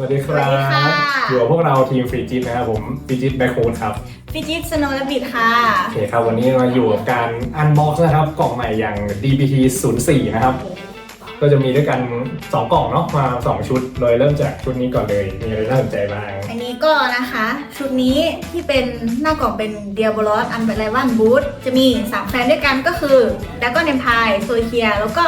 วัสดีครัสวัสดีค่ะบอยู่กับพวกเราทีมฟรีจิตนะครับผมฟรีจิตแบ็คโฮนครับฟิจิตสโนว์และบิดค่ะ โอเคครับ วันนี้เราอยู่กับการอันบ็อกซ์นะครับ กล่องใหม่อย่าง DPT 04นะครับ ก็จะมีด้วยกัน 2 กล่องเนาะมา 2 ชุดโดยเริ่มจากชุดนี้ก่อนเลย มีอะไรน่าสนใจบ้าง อันนี้ก็นะคะ ชุดนี้ที่เป็นหน้ากล่องเป็นเดียบลอสอันเบลวันบูธจะมี 3 แฟนด้วยกันก็คือดักกอนเนมพายโซเคียแล้วก็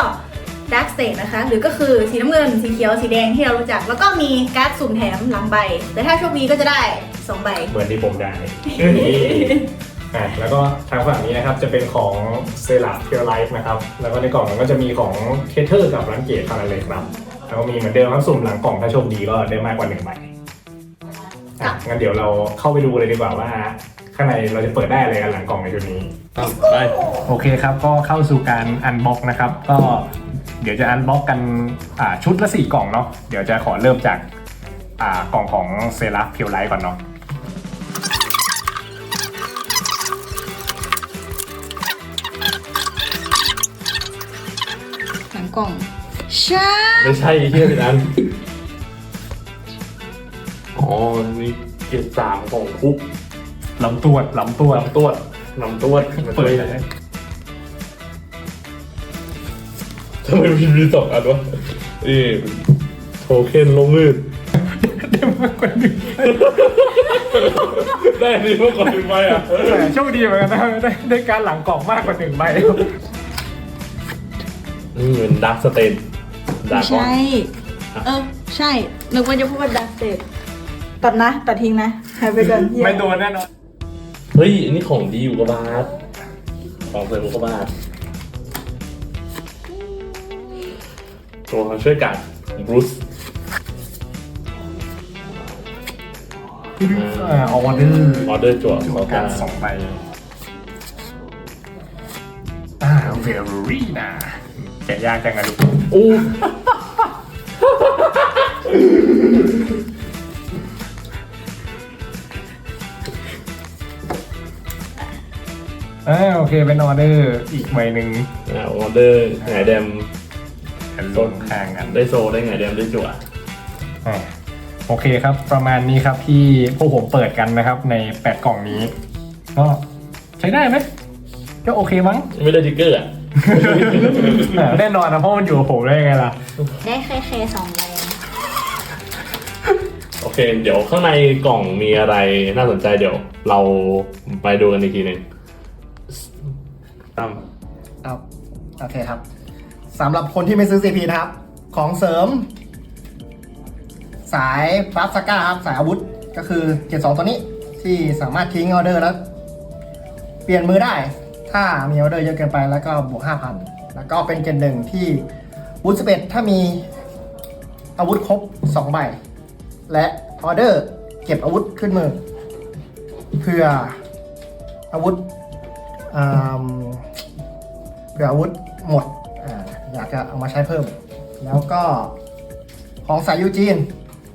ดักสเต e นะคะ หรือก็คือสีน้ำเงิน สีเขียว สีแดงที่เรารู้จัก แล้วก็มีการ์ดสุ่มแถมหลังใบ แต่ถ้าโชคดีก็จะได้ 2 ใบ เหมือนที่ผมได้ อะแล้วก็ทางฝั่งนี้นะครับจะเป็นของเซราเพียวไลฟ์นะครับ แล้วก็ในกล่องมันก็จะมีของเคเทอร์กับรันเกตเท่านั้นเลยครับ แล้วก็มีเหมือนเดิมครับสุ่มหลังกล่องถ้าโชคดีก็ได้มากกว่าหนึ่งใบอะงั้นเดี๋ยวเราเข้าไปดูเลยดีกว่าว่า ข้างในเราจะเปิดได้อะไรกันหลังกล่องในชุดนี้ ไปโอเคครับ ก็เข้าสู่การอันบ็อกนะครับ ก็ เดี๋ยวจะอันบ็อกกันอ่าชุดละสี่กล่องเนาะเดี๋ยวจะขอเริ่มจากอ่ากล่องของเซราเพียวไลฟ์ก่อนเนาะหลังกล่องใช่ไม่ใช่เฮียเป็นอันอ๋อนี่เกียรติสามของคุกลำตัวดลำตัวดลำตวดลำตวดเปิดเลยำไมมีมีสองอันวะนี่โทเค็นลงมืดเดี๋ยวมากกว่าหนึ่งได้อันนี้เมื่อก่อนถึงไปอะแต่โชคดีเหมือนกันนะได้ได้การหลังกล่องมากกว่าหนึ่งใบนี่เป็นดักสเตนดาไม่กอนใช่ เออ ใช่นึกว่าจะพูดว่าดักสเต e ตัดนะ ตัดทิ้งนะหายไปก่อนเหี้ยไม่โดนแน่นอน เฮ้ยอันนี้ของดีอยู่กับบาสของเสริมกับบาส ตัวเขาช่วยกันบรูซอ่าออเดอร์ออเดอร์จั่วจุขอกักานรสองใบอ่าเวลรี่นะแกะยากจังอะลูกอู้อ่าโอเคเป็นออเดอร์อีกใบหนึ่งอ่าออเดอร์หงายแดม กันลงข้างกันได้โซได้หงายแดมได้จั่วอ่าโอเคครับ ประมาณนี้ครับที่พวกผมเปิดกันนะครับ ใน 8 กล่องนี้ ก็ใช้ได้ไหมก็โอเคมั้งไม่ได้ทิกเกอร์อะอ่าแน่นอนนะเพราะมันอยู่กับผมได้ไงล่ะ ได้แค่แค่สองใบนะโอเค เดี๋ยวข้างในกล่องมีอะไรน่าสนใจเดี๋ยว เราไปดูกันอีกทีหนึ่งตั้มครับโอเคครับ สำหรับคนที่ไม่ซื้อ CP นะครับ ของเสริม สายฟลัสก้าครับ สายอาวุธก็คือเกรดสองตัวนี้ที่สามารถทิ้งออเดอร์แล้ว เปลี่ยนมือได้ ถ้ามีออเดอร์เยอะเกินไปแล้วก็บวก 5,000 แล้วก็เป็นเกรดหนึ่งที่บูท11ถ้ามีอาวุธครบ 2 ใบ และออเดอร์เก็บอาวุธขึ้นมือ เพื่ออาวุธอืมเผื่ออาวุธหมด อยากจะเอามาใช้เพิ่ม แล้วก็ของสายยูจีน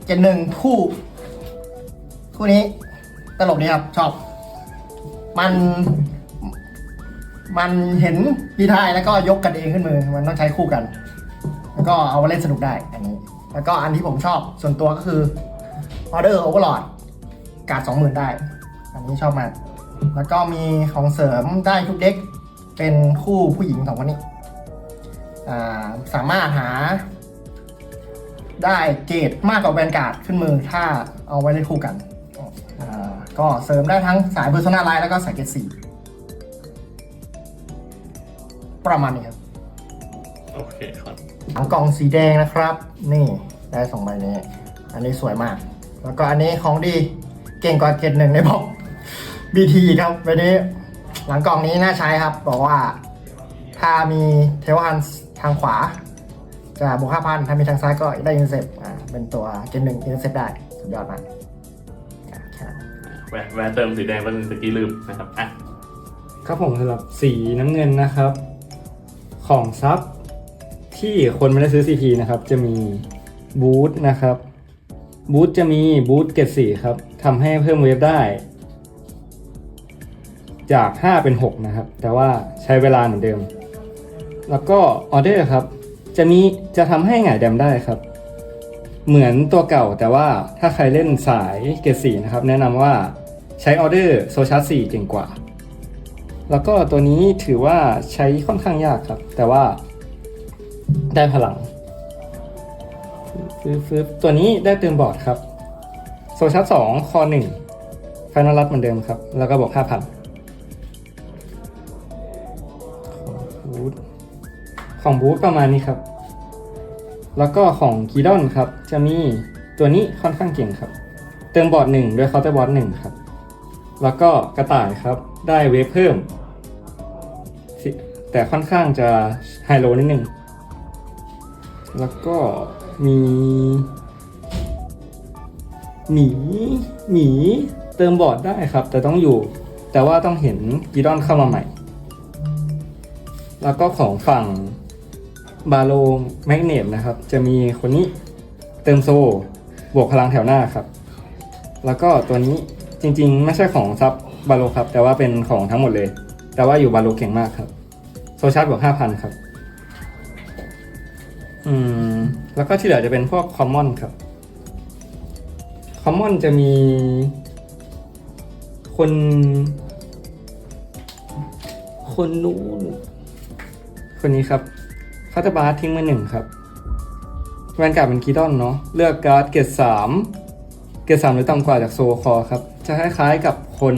เจนหนึ่งคู่ คู่นี้ตลกดีครับ ชอบ มันมันเห็นดีทายแล้วก็ยกกันเองขึ้นมือ มันต้องใช้คู่กัน แล้วก็เอามาเล่นสนุกได้อันนี้ แล้วก็อันที่ผมชอบส่วนตัวก็คือออเดอร์โอเวอร์ลอดการ์ดสองหมื่นได้ อันนี้ชอบมาก แล้วก็มีของเสริมได้ทุกเด็ก เป็นคู่ผู้หญิงสองคนนี้ สามารถหา ได้เกรดมากกว่าแวนการ์ดขึ้นมือถ้าเอาไว้เล่นคู่กันอ่าก็เสริมได้ทั้งสาย Persona Line แล้วก็สายเกรดสี่ประมาณนี้ครับ โอเคครับถังกล่องสีแดงนะครับ นี่ได้สองใบนี้ อันนี้สวยมาก แล้วก็อันนี้ของดีเก่งกว่าเกรดหนึ่งในบอก BT ครับใบนี้ หลังกล่องนี้น่าใช้ครับ บอกว่าถ้ามีเทลฮัน ทางขวา จะบวกห้าพันถ้ามีทางซ้ายก็ได้อินเซปอ่าเป็นตัวเกรดหนึ่งอินเซปได้สุดยอดมากอ่าแค่นั้นแวะแวะเติมสีแดงเป็นงตะกี้ลืมนะครับอะครับผมสำหรับสีน้ำเงินนะครับ ของซับที่คนไม่ได้ซื้อ CP นะครับ จะมีบูทนะครับบูทจะมีบูทเกรดสีครับทำให้เพิ่มเวฟได้ จาก 5 เป็น 6 นะครับ แต่ว่าใช้เวลาเหมือนเดิม แล้วก็ออเดอร์ครับ จะมีจะทำให้หงายแดมได้ครับ เหมือนตัวเก่าแต่ว่าถ้าใครเล่นสายเกรดสีนะครับ แนะนำว่าใช้ออเดอร์โซชาร์สี่เก่งกว่า แล้วก็ตัวนี้ถือว่าใช้ค่อนข้างยากครับ แต่ว่าได้พลังฟึบฟึบตัวนี้ได้เติมบอร์ดครับ โซชาร์สองคอหนึ่งไฟนอลรัดเหมือนเดิมครับ แล้วก็บอกห้าพัน ของบูธประมาณนี้ครับ แล้วก็ของกีดอนครับ จะมีตัวนี้ค่อนข้างเก่งครับ เติมบอร์ดหนึ่งด้วยเคาน์เตอร์บอร์ดหนึ่งครับ แล้วก็กระต่ายครับ ได้เวฟเพิ่ม แต่ค่อนข้างจะไฮโลนิดนึง แล้วก็มีหมีหมีเติมบอร์ดได้ครับ แต่ต้องอยู่ แต่ว่าต้องเห็นกีดอนเข้ามาใหม่ แล้วก็ของฝั่ง บาโลแมกเนตนะครับ จะมีคนนี้เติมโซบวกพลังแถวหน้าครับ แล้วก็ตัวนี้จริงๆ ไม่ใช่ของซับบาโลครับ แต่ว่าเป็นของทั้งหมดเลย แต่ว่าอยู่บาโลเก่งมากครับโซชาร์จบวกห้าพันครับ อืม แล้วก็ที่เหลือจะเป็นพวกคอมมอนครับ คอมมอนจะมี คน คนนู้นคนนี้ครับ คาตาบาร์ทิ้งมาหนึ่งครับแวนการ์ดเป็นคีดอนเนาะเลือกการ์ดเกรดสามเกรดสามหรือต่ำกว่าจากโซคอครับ จะคล้ายๆกับคน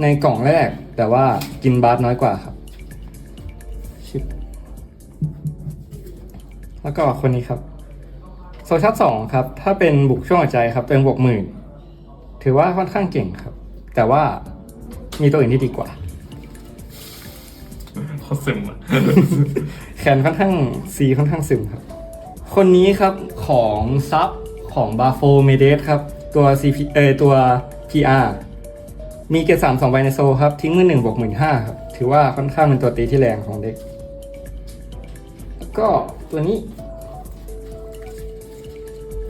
ในกล่องแรก แต่ว่ากินบาร์น้อยกว่าครับชิปแล้วก็คนนี้ครับโซชัดสองครับ ถ้าเป็นบุกช่วงหัวใจครับเป็นบวกหมื่นถือว่าค่อนข้างเก่งครับ แต่ว่ามีตัวอื่นที่ดีกว่าเขาซึมอะ แขนค่อนข้างซีค่อนข้างซึมครับ คนนี้ครับของซับของบาโฟเมเดสครับ ตัว CP เออตัว PR มีเกรดสามสองใบในโซลครับ ทิ้งมือหนึ่งบวกหมื่นห้าครับ ถือว่าค่อนข้างเป็นตัวตีที่แรงของเด็ก ก็ตัวนี้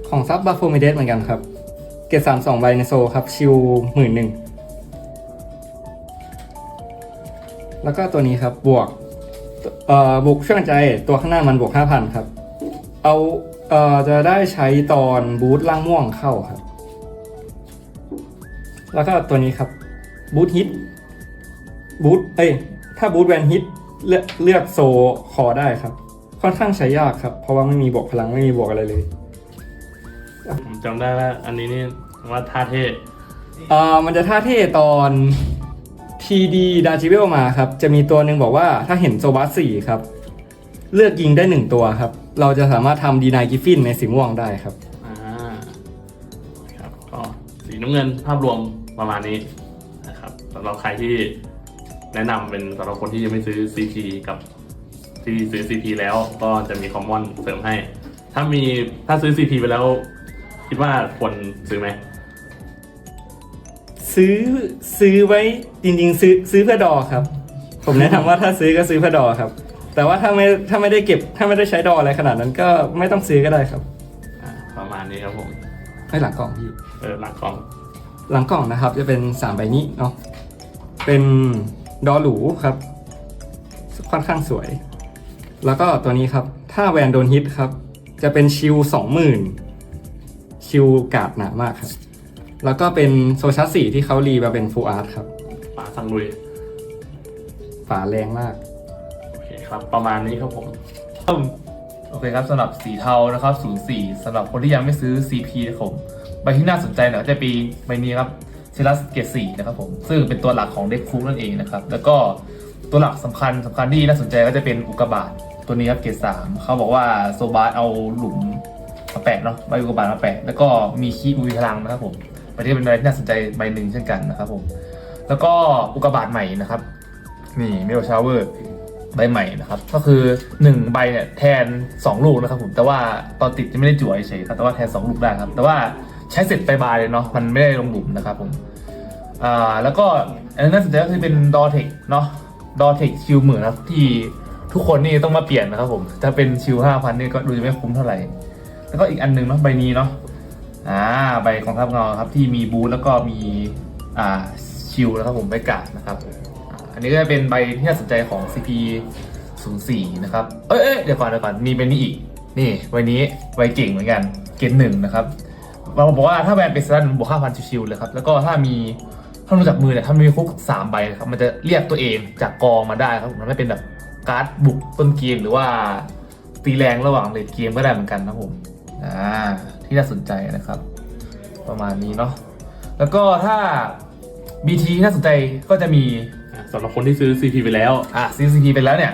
ของซับบาโฟเมเดสเหมือนกันครับ เกรดสามสองใบในโซลครับ ชิวหมื่นหนึ่งแล้วก็ตัวนี้ครับบวก เอ่อบุกช่วงใจตัวข้างหน้ามันบวกห้าพันครับ เอาเอ่อจะได้ใช้ตอนบูทล่างม่วงเข้าครับ แล้วก็ตัวนี้ครับบูทฮิตบูทเอ้ยถ้าบูทแวนฮิตเลือกเลือกโซคอได้ครับ ค่อนข้างใช้ยากครับ เพราะว่าไม่มีบวกพลังไม่มีบวกอะไรเลยผมจำได้แล้วอันนี้นี่ว่าท่าเท่เอ่อมันจะท่าเท่ตอน TD ดาจิเวลมาครับ จะมีตัวหนึ่งบอกว่าถ้าเห็นโซบัสสี่ครับ เลือกยิงได้หนึ่งตัวครับ เราจะสามารถทำดีนายกิฟฟินในสีม่วงได้ครับ อ่าครับก็สีน้ำเงินภาพรวมประมาณนี้นะครับสำหรับใครที่แนะนำเป็นสำหรับคนที่ยังไม่ซื้อ CP กับที่ซื้อ CP แล้วก็จะมีคอมมอนเสริมให้ ถ้ามีถ้าซื้อ CP ไปแล้ว คิดว่าควรซื้อไหม ซื้อซื้อไว้จริงๆ ซื้อซื้อเพื่อดอครับ ผมแนะนำว่าถ้าซื้อก็ซื้อเพื่อดอครับ แต่ว่าถ้าไม่ถ้าไม่ได้เก็บถ้าไม่ได้ใช้ดออะไรขนาดนั้นก็ไม่ต้องซื้อก็ได้ครับอ่าประมาณนี้ครับผม ให้หลังกล่องพี่เออหลักกล่องหลังกล่องนะครับ จะเป็นสามใบนี้เนาะเป็นดอหรูครับ ค่อนข้างสวย แล้วก็ตัวนี้ครับ ถ้าแวนโดนฮิตครับ จะเป็นชิลสองหมื่นชิลกาดหนามากครับ แล้วก็เป็นโซชัสสี่ที่เขารีมาเป็นฟูอาร์ตครับป่าสังลุย ฝาแรงมาก โอเคครับ ประมาณนี้ครับผมโอเคครับสำหรับสีเทานะครับ 04สำหรับคนที่ยังไม่ซื้อ CP นะครับผมใบที่น่าสนใจหน่อยก็จะเป็นใบนี้ครับเซลัสเกต4นะครับผมซึ่งเป็นตัวหลักของเด็กคูนั่นเองนะครับ แล้วก็ตัวหลักสำคัญสำคัญที่น่าสนใจก็จะเป็นอุกกาบาตตัวนี้ครับเกต3เขาบอกว่าโซบาสเอาหลุมมาแปะเนาะใบอุกกาบาตมาแปะแล้วก็มีคีอุยพลังนะครับผม ใบนี้เป็นใบที่น่าสนใจใบหนึ่งเช่นกันนะครับผมแล้วก็อุกกาบาตใหม่นะครับ นี่เมลชาวเวอร์ใบใหม่นะครับ ก็คือ 1 ใบเนี่ยแทน 2 ลูกนะครับผมแต่ว่าตอนติดจะไม่ได้จั่วเฉยครับแต่ว่าแทน 2 ลูกได้ครับ แต่ว่าใช้เสร็จไปบายเลยเนาะมันไม่ได้ลงหลุมนะครับผมอ่าแล้วก็อันนั้นน่าสนใจก็คือเป็นดอเทคเนาะดอเทคชิลหมื่นครับที่ทุกคนนี่ต้องมาเปลี่ยนนะครับผมถ้าเป็นชิลห้าพันนี่ก็ดูจะไม่คุ้มเท่าไหร่ แล้วก็อีกอันหนึ่งเนาะใบนี้เนาะ อ่าใบของทัพเงาครับที่มีบูธแล้วก็มีอ่าชิลนะครับผมใบกาดนะครับอันนี้ก็จะเป็นใบที่น่าสนใจของ CP 04นะครับเอ้ยเดี๋ยวก่อนเดี๋ยวก่อนมีเป็นนี้อีก นี่ใบนี้ใบเก่งเหมือนกันเกณฑ์หนึ่งนะครับเราบอกว่าถ้าแวนเป็นสตันบวกห้าพันชิวๆเลยครับ แล้วก็ถ้ามีถ้ารู้จักมือเนี่ยถ้ามีคุกสามใบนะครับมันจะเรียกตัวเองจากกองมาได้ครับมันไม่เป็นแบบการ์ดบุกต้นเกมหรือว่าตีแรงระหว่างเลดเกมก็ได้เหมือนกันนะผมอ่า ที่น่าสนใจนะครับ ประมาณนี้เนาะแล้วก็ถ้า BT ที่น่าสนใจก็จะมีอะสำหรับคนที่ซื้อ CP ไปแล้ว อะ CCP ไปแล้วเนี่ย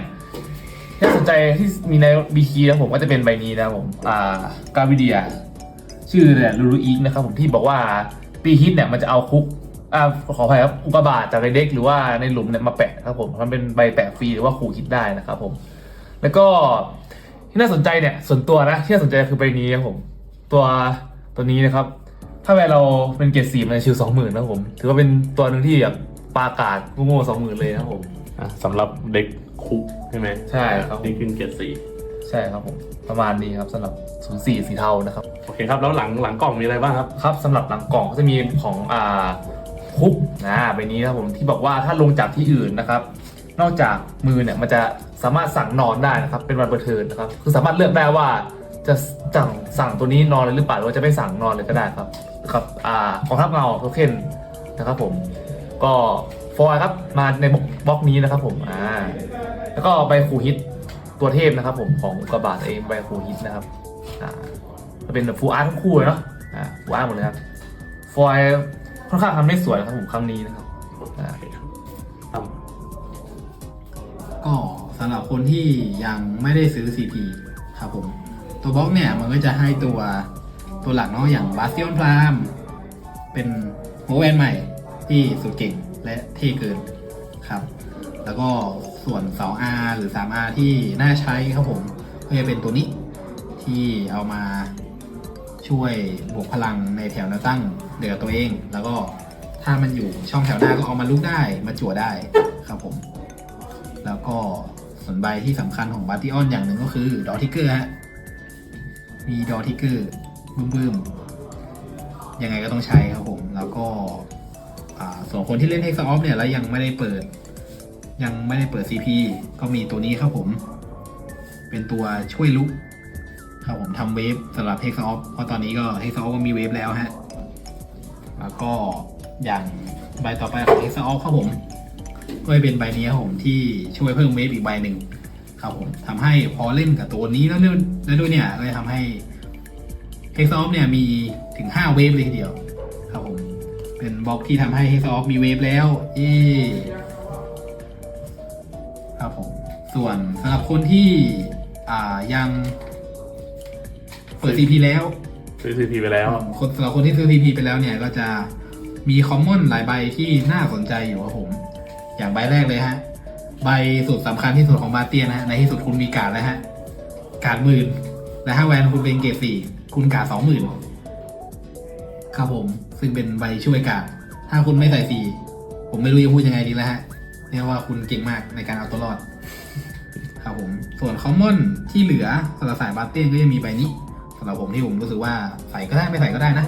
น่าสนใจที่มีใน BT นะผมก็จะเป็นใบนี้นะครับผมอ่ากาวิเดีย ชื่อเนี่ยลูรูอีกนะครับผมที่บอกว่าตีฮิตเนี่ยมันจะเอาคุกอ่าขออภัยครับอุกกาบาตจากในเด็กหรือว่าในหลุมเนี่ยมาแปะครับผมมันเป็นใบแปะฟรีหรือว่าขู่ฮิตได้นะครับผม แล้วก็ที่น่าสนใจเนี่ยส่วนตัวนะที่น่าสนใจคือใบนี้ครับผม ตัวตัวนี้นะครับ ถ้าแวเราเป็นเกียรติสีมันจะชิวสองหมื่นนะครับผม ถือว่าเป็นตัวหนึ่งที่แบบปลากาดโง่สองหมื่นเลยนะครับผม อะสำหรับเด็กคุกใช่ไหมใช่ครับผมนี่ขึ้นเกียรติสี่ใช่ครับผม ประมาณนี้ครับสำหรับศูนย์สี่สีเทานะครับ โอเคครับ แล้วหลังหลังกล่องมีอะไรบ้างครับ ครับสำหรับหลังกล่องก็จะมีของอ่าคุกนะใบนี้นะครับผมที่บอกว่าถ้าลงจากที่อื่นนะครับ นอกจากมือเนี่ยมันจะสามารถสั่งนอนได้นะครับ เป็นวันเปิดเทิร์นนะครับ คือสามารถเลือกได้ว่า จะสั่งสั่งตัวนี้นอนเลยหรือเปล่าหรือว่าจะไม่สั่งนอนเลยก็ได้ครับครับอ่ากองทัพเงาโทเค็นนะครับผม ก็ฟอยครับมาในบล็อกบล็อกนี้นะครับผมอ่าแล้วก็ใบคูฮิตตัวเทพนะครับผมของอุกกาบาตเองใบคูฮิตนะครับอ่าจะเป็นแบบฟูอาร์ทั้งคู่เลยเนาะอ่าฟูอาร์หมดเลยครับฟอยค่อนข้างทำได้สวยนะครับผมครั้งนี้นะครับอ่าก็สำหรับคนที่ยังไม่ได้ซื้อ CP ครับผม ตัวบล็อกเนี่ยมันก็จะให้ตัวตัวหลักเนาะอย่างบาส t ิ o อนพรามเป็นโมแวนใหม่ที่สุดเก่งและเท่เกินครับ แล้วก็ส่วน 2R หรือ 3R ที่น่าใช้ครับผม ก็จะเป็นตัวนี้ที่เอามาช่วยบวกพลังในแถวแนวตั้งเดือตัวเอง แล้วก็ถ้ามันอยู่ช่องแถวหน้าก็เอามาลุกได้มาจั่วได้ครับผม แล้วก็ส่วนใบที่สำคัญของบาติออนอย่างหนึ่งก็คือดอทิเกอร์ฮะ มีดอทิกเกอร์บึ้มบึมๆยังไงก็ต้องใช้ครับผม แล้วก็ส่วนคนที่เล่นเฮกซ์ออฟเนี่ยแล้วยังไม่ได้เปิด ยังไม่ได้เปิด CP ก็มีตัวนี้ครับผม เป็นตัวช่วยลุกครับผมทำเวฟสำหรับเฮกซ์ออฟเพราะตอนนี้ก็เฮกซ์ออฟก็มีเวฟแล้วฮะ แล้วก็อย่างใบต่อไปของเฮกซ์ออฟครับผมก็จะเป็นใบนี้ครับผมที่ช่วยเพิ่มเวฟอีกใบหนึ่ง ครับผมทำให้พอเล่นกับตัวนี้แล้วด้วยแล้วด้วยเนี่ยก็จะทำให้เฮกซอฟเนี่ยมีถึง 5 เวฟเลยทีเดียว ครับผม เป็นบล็อกที่ทำให้เฮกซอฟมีเวฟแล้วเย้ครับผม ส่วนสำหรับคนที่อ่ายังเปิด CP แล้ว ซื้อ CP ไปแล้ว คนสำหรับคนที่ซื้อ CP ไปแล้วเนี่ยก็จะมีคอมมอนหลายใบที่น่าสนใจอยู่ครับผม อย่างใบแรกเลยฮะ ใบสุดสำคัญที่สุดของบาเตียนนะฮะในที่สุดคุณมีการแล้วฮะ การหมื่นและถ้าแวนคุณเป็นเกรดสี่คุณกาสองหมื่นครับผม ซึ่งเป็นใบช่วยกาดถ้าคุณไม่ใส่สี่ผมไม่รู้จะพูดยังไงดีแล้วฮะเรียกว่าคุณเก่งมากในการเอาตัวรอด ครับผม ส่วนคอมมอนที่เหลือสำหรับสายบาเตียนก็จะมีใบนี้สำหรับผมที่ผมรู้สึกว่าใส่ก็ได้ไม่ใส่ก็ได้นะ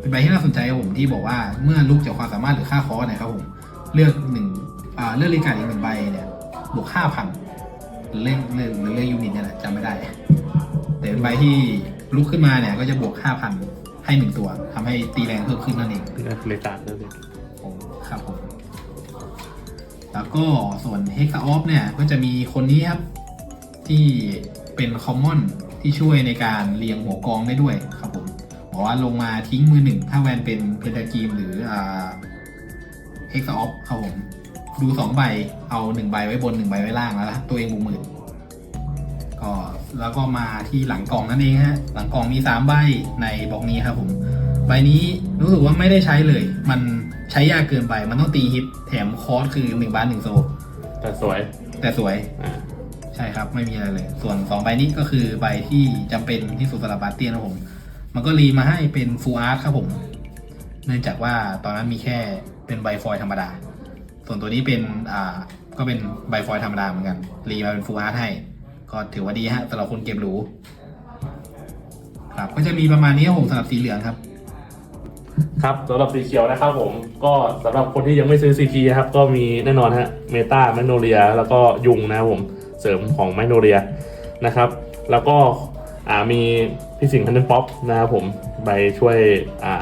เป็นใบที่น่าสนใจครับผมที่บอกว่าเมื่อลุกจากความสามารถหรือค่าคอร์สนี่ยครับผมเลือกหนึ่งเลือกรีการอีกหนึ่งใบเนี่ย บวกห้าพันหรือเลขหรือหรือเลขยูนิตเนี่ยแหละจำไม่ได้ แต่เป็นใบที่ลุกขึ้นมาเนี่ยก็จะบวกห้าพันให้หนึ่งตัวทำให้ตีแรงเพิ่มขึ้นนั่นเองเลยตัดเลยครับผม แล้วก็ส่วน Hexa Off เนี่ยก็จะมีคนนี้ครับ ที่เป็นคอมมอนที่ช่วยในการเรียงหัวกองได้ด้วยครับผมบอกว่าลงมาทิ้งมือหนึ่ง ถ้าแวนเป็นเพนตากีมหรืออ่า Hexa Off ครับผม ดูสองใบ เอาหนึ่งใบไว้บนหนึ่งใบไว้ล่างแล้ว ตัวเองบุกหมื่นก็แล้วก็มาที่หลังกล่องนั่นเองฮะ หลังกล่องมีสามใบในบล็อกนี้ครับผม ใบนี้รู้สึกว่าไม่ได้ใช้เลย มันใช้ยากเกินไป มันต้องตีฮิตแถมคอร์สคือ1บาท1โซ แต่สวยแต่สวยอ่าใช่ครับ ไม่มีอะไรเลย ส่วน2ใบนี้ก็คือใบที่จำเป็นที่สุดสำหรับบาสเตียนครับผม มันก็รีมาให้เป็นฟูลอาร์ตครับผม เนื่องจากว่าตอนนั้นมีแค่เป็นใบฟอยล์ธรรมดา ส่วนตัวนี้เป็นอ่าก็เป็นใบฟอยธรรมดาเหมือนกัน รีมาเป็นฟูลอาร์ตให้ ก็ถือว่าดีฮะสำหรับคนเก็บหรูครับก็จะมีประมาณนี้ครับผมสำหรับสีเหลืองครับ ครับสำหรับสีเขียวนะครับผมก็สำหรับคนที่ยังไม่ซื้อ CP นะครับก็มีแน่นอนฮะเมตาแมกโนเลียแล้วก็ยุงนะครับผมเสริมของแมกโนเลียนะครับ แล้วก็มีพพี่สิงห์ฮันเดนป๊อปนะครับผมไปช่วยอ่า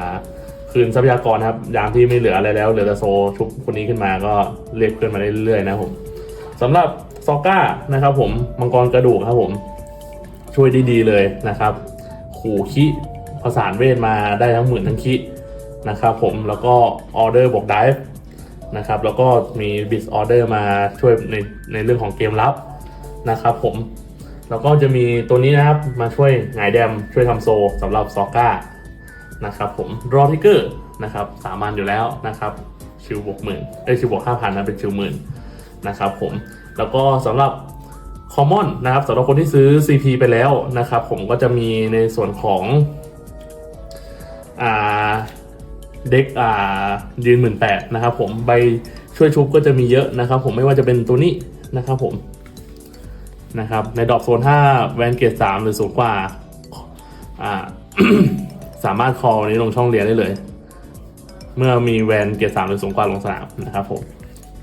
คืนทรัพยากรนะครับ ยามที่ไม่เหลืออะไรแล้วเหลือแต่โซชุบคนนี้ขึ้นมาก็เรียกเพื่อนมาได้เรื่อยๆนะครับผมสำหรับซอก้านะครับผมมังกรกระดูกครับผมช่วยด้ดีเลยนะครับ ขู่คิผสานเวทมาได้ทั้งหมื่นทั้งคินะครับผมแล้วก็ออเดอร์บวกไดฟ์นะครับแล้วก็มีบิสออเดอร์มาช่วยในในเรื่องของเกมรับนะครับผมแล้วก็จะมีตัวนี้นะครับมาช่วยหงายแดมช่วยทำโซสำหรับซอก้า นะครับผมรอทิกเกอร์นะครับสามัญอยู่แล้วนะครับชิวบวกหมื่นเอ้ชิวบวกห้าพันนะเป็นชิวหมื่นนะครับผมแล้วก็สำหรับ Common นะครับสำหรับคนที่ซื้อ CP ไปแล้วนะครับผมก็จะมีในส่วนของอ่าเด็กอ่ายืนหมื่นแปดนะครับผมใบช่วยชุบก็จะมีเยอะนะครับผมไม่ว่าจะเป็นตัวนี้นะครับผมนะครับในดอปโซนถ้าแวนเกตสามหรือสูงกว่าอ่า สามารถคอนี้ลงช่องเรียนได้เลย เมื่อมีแวนเกตสามหรือสูงกว่าลงสนามนะครับผม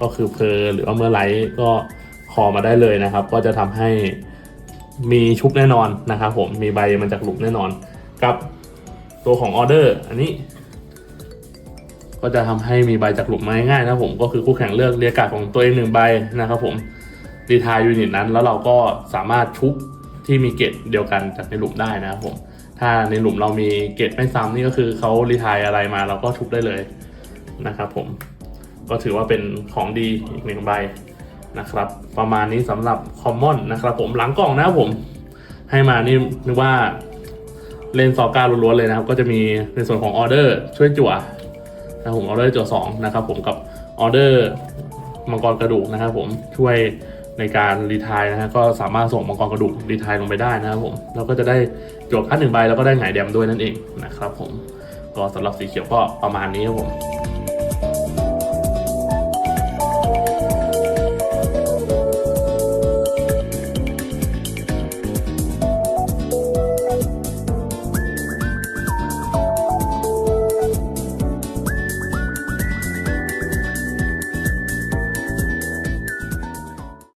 ก็คือเพอหรือว่าเมื่อไลท์ก็คอมาได้เลยนะครับ ก็จะทำให้มีชุบแน่นอนนะครับผมมีใบมันจากหลุมแน่นอน กับตัวของออเดอร์อันนี้ ก็จะทำให้มีใบจากหลุมมาง่ายนะครับผมก็คือคู่แข่งเลือกเรียกกาดของตัวเองหนึ่งใบนะครับผมรีทายยูนิตนั้นแล้วเราก็สามารถชุบที่มีเกตเดียวกันจากในหลุมได้นะครับผม ถ้าในหลุมเรามีเกตไม่ซ้ำนี่ก็คือเขารีทายอะไรมาเราก็ชุบได้เลยนะครับผมก็ถือว่าเป็นของดีอีกหนึ่งใบนะครับ ประมาณนี้สำหรับคอมมอนนะครับผมหลังกล่องนะครับผม ให้มานี่นึกว่าเลนซอก้าล้วนๆเลยนะครับ ก็จะมีในส่วนของออเดอร์ช่วยจั่วนะครับผมออเดอร์จั่วสองนะครับผมกับออเดอร์มังกรกระดูกนะครับผมช่วย ในการรีทายนะฮะก็สามารถส่งมังกรกระดูกรีทายลงไปได้นะครับผมแล้วก็จะได้จวบคัดหนึ่งใบแล้วก็ได้หงายแดมด้วยนั่นเองนะครับผมก็สำหรับสีเขียวก็ประมาณนี้ครับผม